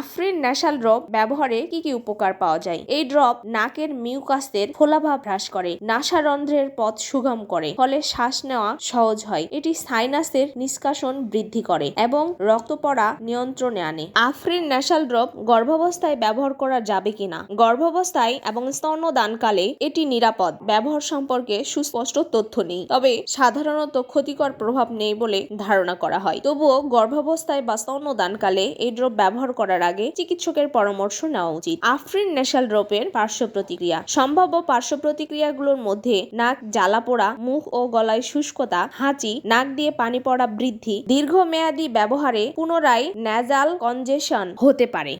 Afrin ন্যাশাল drop ব্যবহারে কি কি উপকার পাওয়া যায়? এই ড্রপ নাকের মিউকাসের ফোলাভাব হ্রাস করে, নাসারন্ধ্রের পথ সুগম করে, ফলে শ্বাস নেওয়া সহজ হয়, এটি সাইনাসের নিষ্কাশন বৃদ্ধি করে এবং রক্ত পড়া নিয়ন্ত্রণে আনে। আফরিন ন্যাশাল ড্রপ গর্ভাবস্থায় ব্যবহার করা যাবে কিনা? গর্ভাবস্থায় এবং স্তন্যদানকালে এটি নিরাপদ। ব্যবহার সম্পর্কে সুস্পষ্ট তথ্য নেই, তবে সাধারণত ক্ষতিকর প্রভাব নেই বলে ধারণা করা হয়। তবুও গর্ভাবস্থায় বা স্তন্যদানকালে এই ড্রপ ব্যবহার করার আগে চিকিৎসকের পরামর্শ নেওয়া উচিত। আফরিন নেশাল ড্রপের পার্শ্ব প্রতিক্রিয়া। সম্ভাব্য পার্শ্ব প্রতিক্রিয়াগুলোর মধ্যে নাক জ্বালা পোড়া, মুখ ও গলায় শুষ্কতা, হাঁচি, নাক দিয়ে পানি পড়া বৃদ্ধি, দীর্ঘমেয়াদী ব্যবহারে পুনরায় ন্যাজাল কনজেশন হতে পারে।